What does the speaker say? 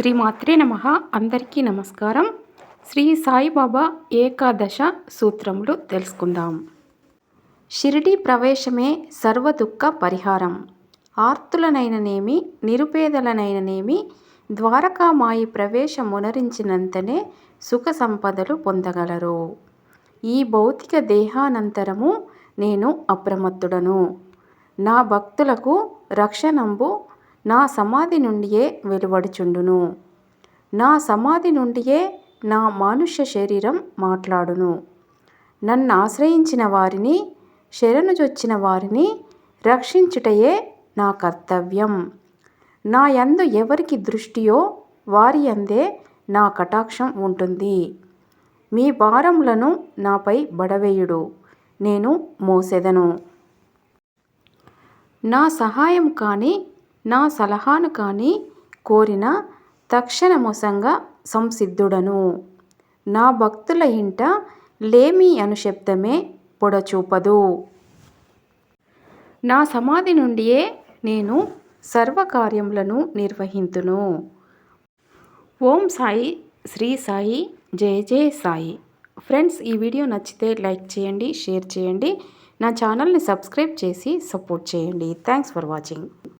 శ్రీమాత్రే నమ. అందరికీ నమస్కారం. శ్రీ సాయిబాబా ఏకాదశ సూత్రములు తెలుసుకుందాం. షిరిడి ప్రవేశమే సర్వదుఃఖ పరిహారం. ఆర్తులనైననేమి నిరుపేదలనైననేమి ద్వారకామాయి ప్రవేశమునరించినంతనే సుఖ సంపదలు పొందగలరు. ఈ భౌతిక దేహానంతరము నేను అప్రమత్తుడను. నా భక్తులకు రక్షణంబు నా సమాధి నుండియే వెలువడుచుండును. నా సమాధి నుండియే నా మానుష్య శరీరం మాట్లాడును. నన్ను ఆశ్రయించిన వారిని శరణుజొచ్చిన వారిని రక్షించుటయే నా కర్తవ్యం. నా యందు ఎవరికి దృష్టియో వారి అందే నా కటాక్షం ఉంటుంది. మీ భారములను నాపై బడవేయుడు. నేను మోసెదను. నా సహాయం కానీ నా సలహాను కానీ కోరిన తక్షణమొసంగా సంసిద్ధుడను. నా భక్తుల ఇంట లేమి అను శబ్దమే పొడచూపదు. నా సమాధి నుండియే నేను సర్వకార్యములను నిర్వహింతును. ఓం సాయి శ్రీ సాయి జయ జయ సాయి. ఫ్రెండ్స్ ఈ వీడియో నచ్చితే లైక్ చేయండి షేర్ చేయండి. నా ఛానల్ని సబ్స్క్రైబ్ చేసి సపోర్ట్ చేయండి. Thanks for watching.